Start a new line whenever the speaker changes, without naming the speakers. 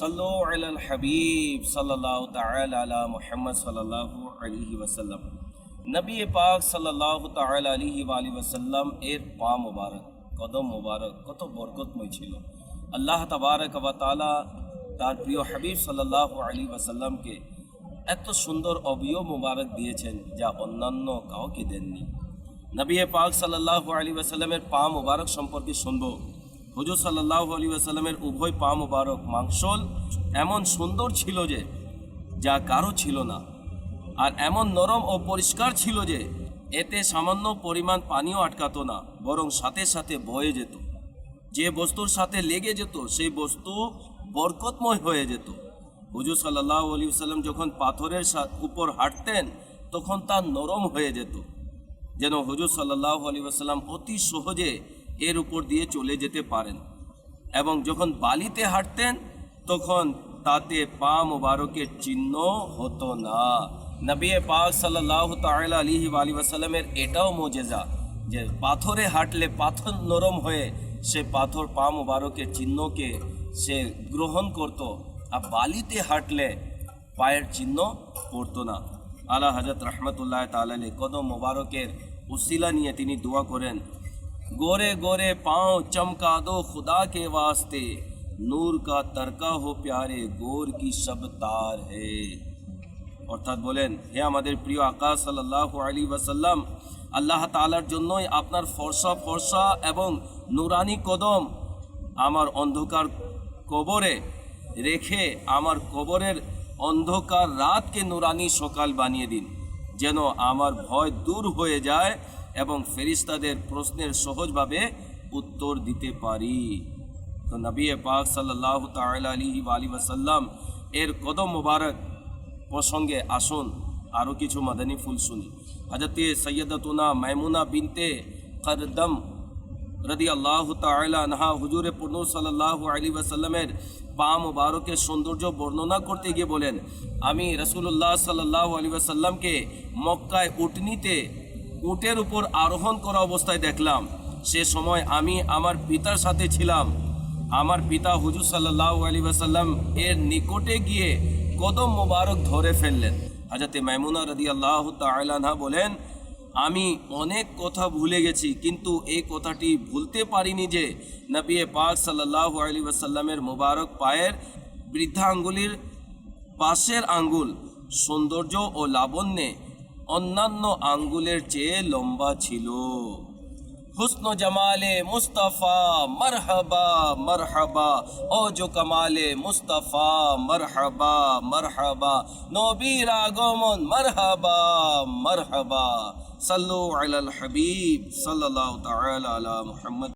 সাল্লু আলাল হাবিব সাল্লাল্লাহু তাআলা আলা মুহাম্মদ সাল্লাল্লাহু আলাইহি ওয়াসাল্লাম। নবী পাক আলাইহি ওয়া আলিহি ওয়াসাল্লাম এর পা মোবারক, কদম মোবারক, কত বরকতময় ছিল। আল্লাহ তাবারক ওয়া তার প্রিয় হাবিব সাল্লাল্লাহু আলাইহি ওয়াসাল্লামকে এত সুন্দর অবিয় মোবারক দিয়েছেন যা অন্যান্য কাউকে দেননি। নবী পাক সাল্লাল্লাহু আলাইহি ওয়াসাল্লামের পা মোবারক সম্পর্কে শুনব। হুজুর সাল্লাহ আলী আসাল্লামের উভয় পা মুবারক মাংসল এমন সুন্দর ছিল যে, যা কারও ছিল না। আর এমন নরম ও পরিষ্কার ছিল যে, এতে সামান্য পরিমাণ পানিও আটকাতো না, বরং সাথে সাথে বয়ে যেত। যে বস্তুর সাথে লেগে যেত, সেই বস্তু বরকতময় হয়ে যেত। হুজুর সাল্লাহ আলী সাল্লাম যখন পাথরের উপর হাঁটতেন, তখন তা নরম হয়ে যেত। যেন হুজুর সাল্লাহ আলী আসাল্লাম অতি সহজে এর উপর দিয়ে চলে যেতে পারেন। এবং যখন বালিতে হাঁটতেন, তখন তাতে পা মোবারকের চিহ্ন হতো না। নবী পাক সাল্লাহ তাআলা আলিহি আলী আসাল্লামের এটাও মোজেজা যে পাথরে হাঁটলে পাথর নরম হয়ে সে পাথর পা মোবারকের চিহ্নকে সে গ্রহণ করত, আর বালিতে হাঁটলে পায়ের চিহ্ন পড়তো না। আলা হজরত রহমতুল্লাহ তালালে কদম মোবারকের উসিলা নিয়ে তিনি দোয়া করেন गोरे गोरे पाँव चमका दो खुदा के वास्ते नूर का तरका हो प्यारे गोर की सब तार है অর্থাৎ বলেন হে আমাদের প্রিয় আকাশ সাল্লাহ আলী ওয়াসাল্লাম আল্লাহ তালার জন্যই আপনার ফর্সা ফর্সা এবং নুরানি কদম আমার অন্ধকার কবরে রেখে আমার কবরের অন্ধকার রাতকে নুরানি সকাল বানিয়ে দিন যেন আমার ভয় দূর হয়ে যায় এবং ফেরিস্তাদের প্রশ্নের সহজভাবে উত্তর দিতে পারি। তো নবী পাক সাল্লাহ তাল আলী আলী ওয়াসাল্লাম এর কদম মোবারক প্রসঙ্গে আসুন আরও কিছু মাদানী ফুল শুনি। হাজরতে সৈয়দতুনা মাইমুনা বিনতে করদম রদি আল্লাহ তাহা হুজুরে পুরনুর সাল্লাহ আলী ওয়াসাল্লামের পা মুবারকের সৌন্দর্য বর্ণনা করতে গিয়ে বলেন, আমি রসুল্লাহ সাল্লাহ আলী ওয়াসাল্লামকে মক্কায় উটনিতে উটের উপর আরোহণ করা অবস্থায় দেখলাম। সে সময় আমি আমার পিতার সাথে ছিলাম। আমার পিতা হুজুর সাল্লাহ আলী ওয়াসাল্লাম এর নিকটে গিয়ে কদম মোবারক ধরে ফেললেন। হাজাতে মাইমুনা রদি আল্লাহ তালাহা বলেন, আমি অনেক কথা ভুলে গেছি, কিন্তু এই কথাটি ভুলতে পারিনি যে নবী পাক সাল্লাহ আলী ওয়াসাল্লামের মোবারক পায়ের বৃদ্ধা আঙ্গুলির পাশের আঙ্গুল সৌন্দর্য ও লাবণ্যে অন্যান্য আঙ্গুলের চেয়ে লম্বা ছিল। হুসন জামালে মুস্তাফা, মরহবা মরহবা। ও জো কামালে মুস্তাফা, মরহবা মরহবা। নবীর আগমন, মরহবা মরহবা। সাল্লু আলাল হাবিব সাল্লাল্লাহু তাআলা আলা মুহাম্মদ।